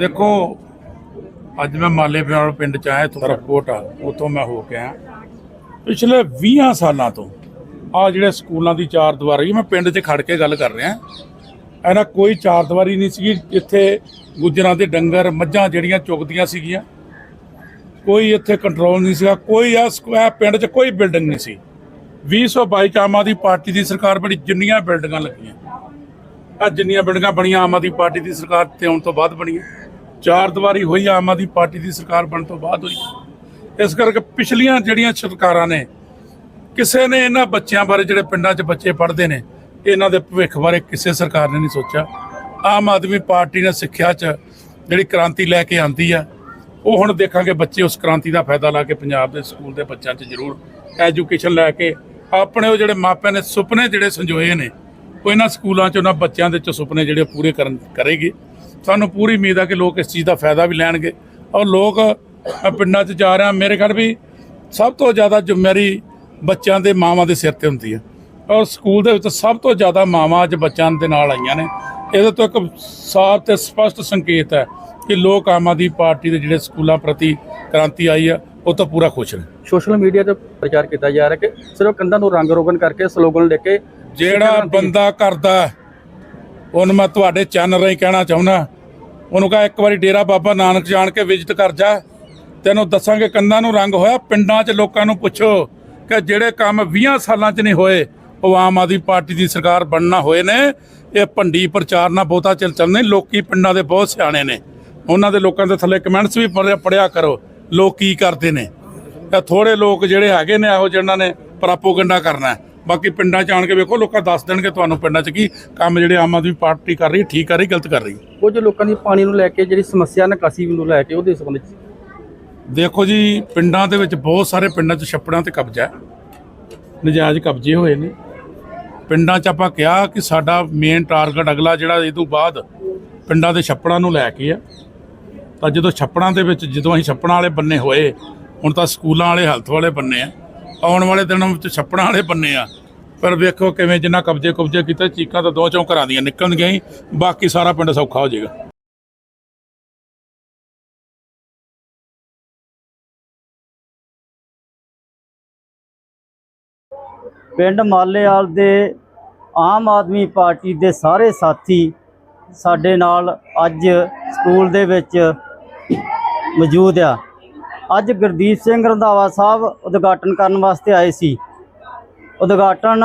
ਦੇਖੋ, ਅੱਜ ਮੈਂ ਮਾਲੇ ਪਿਆਲ ਪਿੰਡ ਚ ਆਇਆ, ਇੱਥੋਂ ਆ ਉਤੋਂ ਮੈਂ ਹੋ ਕੇ ਆਇਆ। ਪਿਛਲੇ 20 ਸਾਲਾਂ ਤੋਂ ਆ ਜਿਹੜੇ ਸਕੂਲਾਂ ਦੀ ਚਾਰ ਦੀਵਾਰੀ, ਮੈਂ ਪਿੰਡ 'ਚ ਖੜ ਕੇ ਗੱਲ ਕਰ ਰਿਹਾ। ਇਹਨਾਂ ਕੋਈ ਚਾਰ ਦੀਵਾਰੀ ਨਹੀਂ ਸੀਗੀ ਇੱਥੇ ਗੁੱਜਰਾਂ ਦੇ ਡੰਗਰ, ਮੱਝਾਂ ਜਿਹੜੀਆਂ ਚੁਗਦੀਆਂ ਸੀਗੀਆਂ। ਕੋਈ ਇੱਥੇ ਕੰਟਰੋਲ ਨਹੀਂ ਸੀਗਾ, ਕੋਈ ਆ ਸਕੁਐ ਪਿੰਡ 'ਚ ਕੋਈ ਬਿਲਡਿੰਗ ਨਹੀਂ ਸੀ। 2022 ਚ ਆਮ ਆਦਮੀ ਪਾਰਟੀ ਦੀ ਸਰਕਾਰ ਬੜੀ ਜਿੰਨੀਆਂ ਬਿਲਡਿੰਗਾਂ ਲੱਗੀਆਂ। ਆ ਜਿੰਨੀਆਂ ਬਿਲਡਿੰਗਾਂ ਬਣੀਆਂ, ਆਮ ਆਦਮੀ ਪਾਰਟੀ ਦੀ ਸਰਕਾਰ ਤੇ ਆਉਣ ਤੋਂ ਬਾਅਦ ਬਣੀਆਂ। ਚਾਰ ਦੀਵਾਰੀ ਹੋਈ ਆਮ ਆਦਮੀ ਪਾਰਟੀ ਦੀ ਸਰਕਾਰ ਬਣਨ ਤੋਂ ਬਾਅਦ ਹੋਈ। ਇਸ ਕਰਕੇ ਪਿਛਲੀਆਂ ਜਿਹੜੀਆਂ ਸਰਕਾਰਾਂ ਨੇ, ਕਿਸੇ ਨੇ ਇਹਨਾਂ ਬੱਚਿਆਂ ਬਾਰੇ ਜਿਹੜੇ ਪਿੰਡਾਂ 'ਚ ਬੱਚੇ ਪੜ੍ਹਦੇ ਨੇ, ਇਹਨਾਂ ਦੇ ਭਵਿੱਖ ਬਾਰੇ ਕਿਸੇ ਸਰਕਾਰ ਨੇ ਨਹੀਂ ਸੋਚਿਆ। ਆਮ ਆਦਮੀ ਪਾਰਟੀ ਨੇ ਸਿੱਖਿਆ 'ਚ ਜਿਹੜੀ ਕ੍ਰਾਂਤੀ ਲੈ ਕੇ ਆਂਦੀ ਆ, ਉਹ ਹੁਣ ਦੇਖਾਂਗੇ ਬੱਚੇ ਉਸ ਕ੍ਰਾਂਤੀ ਦਾ ਫਾਇਦਾ ਲਾ ਕੇ ਪੰਜਾਬ ਦੇ ਸਕੂਲ ਦੇ ਬੱਚਿਆਂ 'ਚ ਜ਼ਰੂਰ ਐਜੂਕੇਸ਼ਨ ਲੈ ਕੇ ਆਪਣੇ ਉਹ ਜਿਹੜੇ ਮਾਪਿਆਂ ਨੇ ਸੁਪਨੇ ਜਿਹੜੇ ਸੰਜੋਏ ਨੇ, ਉਹ ਇਹਨਾਂ ਸਕੂਲਾਂ 'ਚ, ਉਹਨਾਂ ਬੱਚਿਆਂ ਦੇ 'ਚ ਸੁਪਨੇ ਜਿਹੜੇ ਪੂਰੇ ਕਰਨ, ਕਰੇਗੀ। ਸਾਨੂੰ ਪੂਰੀ ਉਮੀਦ ਆ ਕਿ ਲੋਕ ਇਸ ਚੀਜ਼ ਦਾ ਫਾਇਦਾ ਵੀ ਲੈਣਗੇ। ਔਰ ਲੋਕ ਪਿੰਡਾਂ 'ਚ ਜਾ ਰਿਹਾ ਮੇਰੇ ਖਿਆਲ ਵੀ ਸਭ ਤੋਂ ਜ਼ਿਆਦਾ ਜ਼ਿੰਮੇਵਾਰੀ ਬੱਚਿਆਂ ਦੇ ਮਾਵਾਂ ਦੇ ਸਿਰ ਤੇ ਹੁੰਦੀ ਹੈ ਔਰ ਸਕੂਲ ਦੇ ਵਿੱਚ ਸਭ ਤੋਂ ਜ਼ਿਆਦਾ ਮਾਵਾਂ ਅੱਜ ਬੱਚਿਆਂ ਦੇ ਨਾਲ ਆਈਆਂ ਨੇ। ਇਹਦੇ ਤੋਂ ਇੱਕ ਸਾਫ਼ ਤੇ ਸਪਸ਼ਟ ਸੰਕੇਤ ਹੈ ਕਿ ਲੋਕ ਆਮ ਆਦਮੀ ਪਾਰਟੀ ਦੇ ਜਿਹੜੇ ਸਕੂਲਾਂ ਪ੍ਰਤੀ ਕ੍ਰਾਂਤੀ ਆਈ ਆ ਉਹ ਤੋਂ ਪੂਰਾ ਖੁਸ਼ ਨੇ। ਸੋਸ਼ਲ ਮੀਡੀਆ ਤੇ ਪ੍ਰਚਾਰ ਕੀਤਾ ਜਾ ਰਿਹਾ ਕਿ ਸਿਰਫ ਕੰਧਾਂ ਨੂੰ ਰੰਗ ਰੋਗਨ ਕਰਕੇ ਸਲੋਗਨ ਲੈ ਕੇ ਜਿਹੜਾ ਬੰਦਾ ਕਰਦਾ ਉਹਨੂੰ ਮੈਂ ਤੁਹਾਡੇ ਚੈਨਲ ਰਾਹੀਂ ਕਹਿਣਾ ਚਾਹੁੰਦਾ, ਉਹਨੂੰ ਕਹਾ ਇੱਕ ਵਾਰੀ ਡੇਰਾ ਬਾਬਾ ਨਾਨਕ ਜਾਣ ਕੇ ਵਿਜ਼ਿਟ ਕਰ ਜਾ। ਤੈਨੂੰ ਦੱਸਾਂਗੇ ਕੰਨਾਂ ਨੂੰ ਰੰਗ ਹੋਇਆ, ਪਿੰਡਾਂ 'ਚ ਲੋਕਾਂ ਨੂੰ ਪੁੱਛੋ ਕਿ ਜਿਹੜੇ ਕੰਮ 20 ਸਾਲਾਂ 'ਚ ਨਹੀਂ ਹੋਏ, ਉਹ ਆਮ ਆਦਮੀ ਪਾਰਟੀ ਦੀ ਸਰਕਾਰ ਬਣਨਾ ਹੋਏ ਨੇ। ਇਹ ਭੰਡੀ ਪ੍ਰਚਾਰ ਨਾਲ ਬਹੁਤਾ ਚੱਲ ਚੱਲਣੇ ਲੋਕੀ ਪਿੰਡਾਂ ਦੇ ਬਹੁਤ ਸਿਆਣੇ ਨੇ। ਉਹਨਾਂ ਦੇ ਲੋਕਾਂ ਦੇ ਥੱਲੇ ਕਮੈਂਟਸ ਵੀ ਪੜ੍ਹਿਆ ਪੜਿਆ ਕਰੋ, ਲੋਕ ਕੀ ਕਰਦੇ ਨੇ। ਤਾਂ ਥੋੜੇ ਲੋਕ ਜਿਹੜੇ ਹੈਗੇ ਨੇ, ਇਹੋ ਜਿਹਨਾਂ ਨੇ ਪ੍ਰਾਪੋਗੰਡਾ ਕਰਨਾ ਬਾਕੀ ਪਿੰਡਾਂ 'ਚ ਆਣ ਕੇ ਵੇਖੋ ਲੋਕਾਂ ਦੱਸ ਦੇਣਗੇ ਤੁਹਾਨੂੰ ਪਿੰਡਾਂ 'ਚ ਕੀ ਕੰਮ ਜਿਹੜੇ ਆਮ ਆਦਮੀ ਪਾਰਟੀ ਕਰ ਰਹੀ ਠੀਕ ਕਰ ਰਹੀ ਗਲਤ ਕਰ ਰਹੀ। ਕੁਝ ਲੋਕਾਂ ਦੀ ਪਾਣੀ ਨੂੰ ਲੈ ਕੇ ਜਿਹੜੀ ਸਮੱਸਿਆ ਨਿਕਾਸੀ ਨੂੰ ਲੈ ਕੇ ਉਹਦੇ ਸੰਬੰਧ ਵਿੱਚ ਦੇਖੋ ਜੀ ਪਿੰਡਾਂ ਦੇ ਵਿੱਚ ਬਹੁਤ ਸਾਰੇ ਪਿੰਡਾਂ 'ਚ ਛੱਪੜਾਂ ਤੇ ਕਬਜ਼ਾ ਹੈ। ਨਜਾਇਜ਼ ਕਬਜ਼ੇ ਹੋਏ ਨੇ। ਪਿੰਡਾਂ 'ਚ ਆਪਾਂ ਕਿਹਾ ਕਿ ਸਾਡਾ ਮੇਨ ਟਾਰਗੇਟ ਅਗਲਾ ਜਿਹੜਾ ਇਹ ਤੋਂ ਬਾਅਦ ਪਿੰਡਾਂ ਦੇ ਛੱਪੜਾਂ ਨੂੰ ਲੈ ਕੇ ਆ। ਤਾਂ ਜਦੋਂ ਛੱਪੜਾਂ ਦੇ ਵਿੱਚ ਜਦੋਂ ਅਸੀਂ ਛੱਪੜਾਂ ਵਾਲੇ ਬੰਨੇ ਹੋਏ ਹੁਣ ਤਾਂ ਸਕੂਲਾਂ ਵਾਲੇ ਹੈਲਥ ਵਾਲੇ ਬੰਨੇ ਆ। ਆਉਣ ਵਾਲੇ ਦਿਨਾਂ ਵਿੱਚ ਛੱਪੜਾਂ ਵਾਲੇ ਬੰਨੇ ਆ। ਪਰ ਵੇਖੋ ਕਿਵੇਂ ਜਿੰਨਾ ਕਬਜ਼ੇ ਕੁਬਜ਼ੇ ਕੀਤੇ, ਚੀਕਾਂ ਤਾਂ ਦੋ ਚੌਂ ਘਰਾਂ ਦੀਆਂ ਨਿਕਲਣਗੀਆਂ ਹੀ, ਬਾਕੀ ਸਾਰਾ ਪਿੰਡ ਸੌਖਾ ਹੋ ਜਾਏਗਾ। ਪਿੰਡ ਮਾਲੇਵਾਲ ਦੇ ਆਮ ਆਦਮੀ ਪਾਰਟੀ ਦੇ ਸਾਰੇ ਸਾਥੀ ਸਾਡੇ ਨਾਲ ਅੱਜ ਸਕੂਲ ਦੇ ਵਿੱਚ ਮੌਜੂਦ ਆ। ਅੱਜ ਗੁਰਦੀਪ ਸਿੰਘ ਰੰਧਾਵਾ ਸਾਹਿਬ ਉਦਘਾਟਨ ਕਰਨ ਵਾਸਤੇ ਆਏ ਸੀ। ਉਦਘਾਟਨ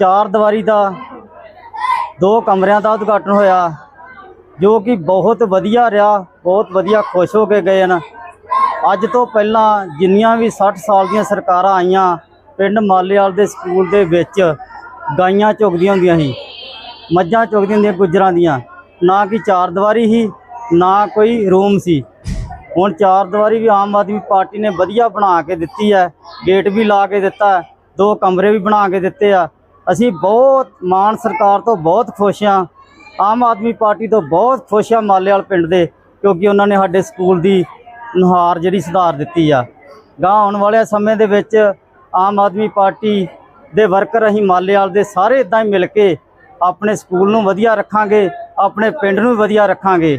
ਚਾਰ ਦੀਵਾਰੀ ਦਾ, ਦੋ ਕਮਰਿਆਂ ਦਾ ਉਦਘਾਟਨ ਹੋਇਆ, ਜੋ ਕਿ ਬਹੁਤ ਵਧੀਆ ਰਿਹਾ, ਬਹੁਤ ਵਧੀਆ ਖੁਸ਼ ਹੋ ਕੇ ਗਏ ਹਨ। ਅੱਜ ਤੋਂ ਪਹਿਲਾਂ ਜਿੰਨੀਆਂ ਵੀ 60 ਸਾਲ ਦੀਆਂ ਸਰਕਾਰਾਂ ਆਈਆਂ, ਪਿੰਡ ਮਾਲੇਵਾਲ ਦੇ ਸਕੂਲ ਦੇ ਵਿੱਚ ਗਾਈਆਂ ਚੁਗਦੀਆਂ ਹੁੰਦੀਆਂ ਸੀ, ਮੱਝਾਂ ਚੁਗਦੀਆਂ ਹੁੰਦੀਆਂ ਗੁੱਜਰਾਂ ਦੀਆਂ, ਨਾ ਕਿ ਚਾਰ ਦੀਵਾਰੀ ਸੀ ਨਾ ਕੋਈ ਰੂਮ ਸੀ। ਹੁਣ ਚਾਰ ਦੀਵਾਰੀ ਵੀ ਆਮ ਆਦਮੀ ਪਾਰਟੀ ਨੇ ਵਧੀਆ ਬਣਾ ਕੇ ਦਿੱਤੀ ਹੈ ਗੇਟ ਵੀ ਲਾ ਕੇ ਦਿੱਤਾ ਦੋ ਕਮਰੇ ਵੀ ਬਣਾ ਕੇ ਦਿੱਤੇ ਆ। ਅਸੀਂ ਬਹੁਤ ਮਾਨ ਸਰਕਾਰ ਤੋਂ ਬਹੁਤ ਖੁਸ਼ ਹਾਂ, ਆਮ ਆਦਮੀ ਪਾਰਟੀ ਤੋਂ ਬਹੁਤ ਖੁਸ਼ ਆ ਮਾਲੇਵਾਲ ਪਿੰਡ ਦੇ, ਕਿਉਂਕਿ ਉਹਨਾਂ ਨੇ ਸਾਡੇ ਸਕੂਲ ਦੀ ਨੁਹਾਰ ਜਿਹੜੀ ਸੁਧਾਰ ਦਿੱਤੀ ਆ। ਗਾਂ ਆਉਣ ਵਾਲੇ ਸਮੇਂ ਦੇ ਵਿੱਚ ਆਮ ਆਦਮੀ ਪਾਰਟੀ ਦੇ ਵਰਕਰ ਅਸੀਂ ਮਾਲੇਵਾਲ ਦੇ ਸਾਰੇ ਇਦਾਂ ਹੀ ਮਿਲ ਕੇ ਆਪਣੇ ਸਕੂਲ ਨੂੰ ਵਧੀਆ ਰੱਖਾਂਗੇ, ਆਪਣੇ ਪਿੰਡ ਨੂੰ ਵੀ ਵਧੀਆ ਰੱਖਾਂਗੇ।